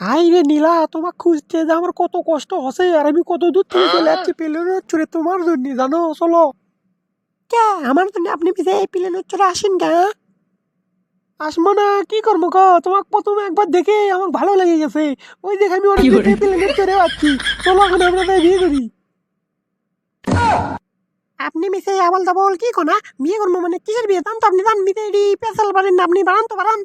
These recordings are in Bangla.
হাই রে নীলা তোমার খুঁজতে যে আমার কত কষ্ট হসে আর আমি কত দূর থেকে চলে যাচ্ছি প্লেনের চড়ে তোমার জন্য জানো? চলো। কে? আমার জন্য আপনি পিছে এই প্লেনের চড়ে আসেন কে আসব না কি করব গো? তোমাকে প্রথমে একবার দেখে আমার ভালো লেগে গেছে। ওই দেখে আমি অনেক প্লেনের চড়ে যাচ্ছি চলো এখন আমরা তাই বিয়ে করি। আপনি মিশে আবল দাবল কি কোনা? বিয়ে করব মানে কিসের বিয়ে? দান তো আপনি দান মিতে পেশাল পারেন না আপনি বাড়ান তো বাড়ান।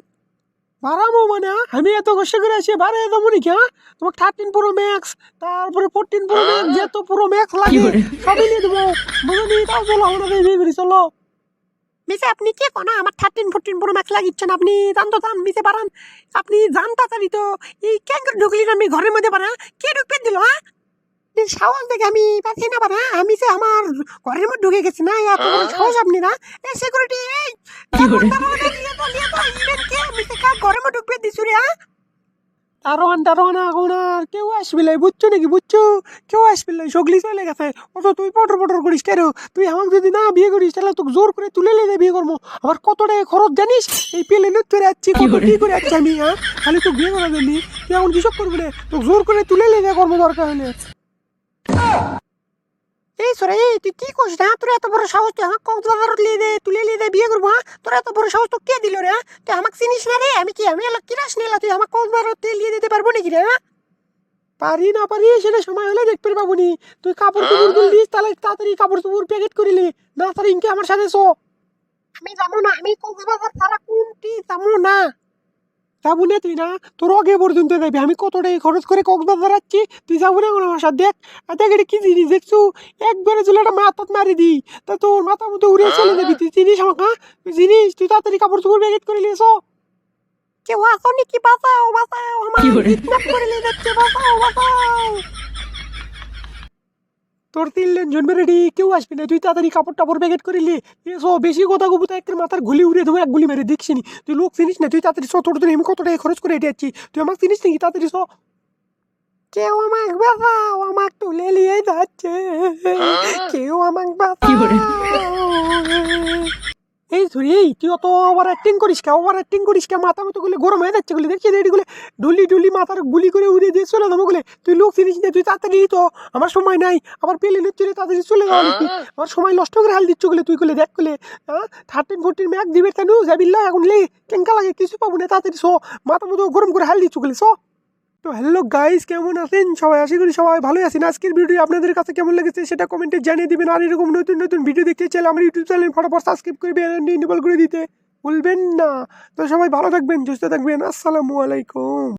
বাড়াবো মানে আমি এত কষ্ট করে আসি বাড়ে দেবো নাকি হ্যাঁ? তোমাকে থার্টিন প্রো ম্যাক্স তারপরে ফোরটিন প্রো ম্যাক্স যত প্রো ম্যাক্স লাগে সবই নিয়ে দেবো। বুঝলি তাও চলো আমরা বিয়ে করি চলো। মিসে আপনি কি কোনা? আমার থার্টিন ফোরটিন প্রো ম্যাক্স লাগিচ্ছেন আপনি জান তো জান মিসে বাড়ান। আপনি জান তাড়াতাড়ি তো এই কেন ঢুকলি আমি ঘরের মধ্যে বাড়া? কে ঢুকবে দিল হ্যাঁ? সাহস দেখে আমি পাচ্ছি না বাড়া। আমি যে আমার ঘরের মধ্যে ঢুকে গেছি না এত সাহস আপনি না? এই সিকিউরিটি এই ঘরের মধ্যে ঢুকবে দিছু রে দারোয়ান দারোয়ান আর কেউ আসবি লাই বুঝছ নাকি বুঝছ? কেউ আসবি লাই সগলি চলে গেছে। অত তুই পটর পটর করিস কেন? তুই আমাকে যদি না বিয়ে করিস তাহলে তোকে জোর করে তুলে লেগে বিয়ে করব। আমার কত টাকা খরচ জানিস? এই পেলেনে চলে যাচ্ছি কত কি করে? যাচ্ছি আমি হ্যাঁ? খালি তোকে বিয়ে করার জন্য তুই এখন কিসব করবি রে? তোকে জোর করে তুলে লেগে করব দরকার হলে। এই তুই কি করছিস না? তোর এত বড় সাহস তুই আমাকে কক্সবাজার লিয়ে দে তুলে লিয়ে দে বিয়ে করব হ্যাঁ? তোর এত বড় সাহস তো কে দিল রে হ্যাঁ? তুই আমাকে চিনিস না রে? আমি কি আমি এলো কিরাস নিলা? তুই আমাকে কক্সবাজার লিয়ে দিতে পারব নাকি রে হ্যাঁ? পারি না পারি সেটা সময় হলে দেখতে পাবো নি তুই কাপড় চোপড় দিস তাহলে তাড়াতাড়ি কাপড় চোপড় প্যাকেট করিলি। না তাহলে ইনকে আমার সাথে শো। আমি যাব না আমি কক্সবাজার ছাড়া কোনটি যাব না। যাব না তুই না তোর আগে পর্যন্ত যাবি আমি কত টাকা খরচ করে কক্সবাজার যাচ্ছি তুই যাব না কোনো আমার সাথে দেখ। আর দেখ এটা কি জিনিস দেখছু? একবারে চলে একটা মাথাত মারি দিই তা তোর মাথা মতো উড়ে চলে যাবি। তুই জিনিস আমাকে হ্যাঁ? তুই জিনিস তুই তাড়াতাড়ি কাপড় চোপড় ব্যাগেট করে লিয়েছো কেউ আসো কি? বাঁচাও বাঁচাও আমার করে নিয়ে যাচ্ছে বাঁচাও বাঁচাও। তোর তিন লেন জন্মে রেডি কেউ আসবি না। তুই তাড়াতাড়ি কাপড় টাপড় প্যাকেট করে লি এসো বেশি কথা কবু তো একটা মাথার গুলি উড়ে দেবো এক গুলি মেরে দেখছি নি তুই লোক চিনিস না? তুই তাড়াতাড়ি সো তোর জন্য আমি কত টাকা খরচ করে এটে যাচ্ছি তুই আমাকে চিনিস নাকি? তাড়াতাড়ি সো কেউ আমাকে বাঁচাও আমাকে তুলে নিয়ে যাচ্ছে। কেউ আমাকে বাঁচাও। ধরি এই তুই অত ওভার অ্যাক্টিং করিস কে? ওভার অ্যাক্টিং করিস কে? মাথা মতো গুলি গরম হয়ে যাচ্ছে গুলি দেখছিস রেডি গুলি ডুলি ডুলি মাথার গুলি করে উড়ে দিয়ে চলে যাব গুলি তুই লোক চিনিস না তুই তাড়াতাড়ি তো আমার সময় নাই। আমার পেলে নিচ্ছে তাড়াতাড়ি চলে যাওয়া নাকি আমার সময় নষ্ট করে হাল দিচ্ছ গুলি তুই গুলি দেখ গুলি হ্যাঁ থার্টিন ফোরটিন ম্যাক দিবে কেন? যাবিল্লা এখন লে কেঙ্কা লাগে কিছু পাবো না তাড়াতাড়ি শো। মাথা মতো গরম করে হাল দিচ্ছ গুলি শো। তো হ্যালো গাইস কেমন আছেন? সবাই আশা করি সবাই ভালো আছেন। আজকের ভিডিও আপনাদের কাছে কেমন লেগেছে সেটা কমেন্টে জানিয়ে দেবেন। আর এরকম নতুন নতুন ভিডিও দেখতে চাইলে আমার ইউটিউব চ্যানেল ফটোফট সাবস্ক্রাইব করবে ইনেবল করে দিতে ভুলবেন না। তো সবাই ভালো থাকবেন, সুস্থ থাকবেন। আসসালামু আলাইকুম।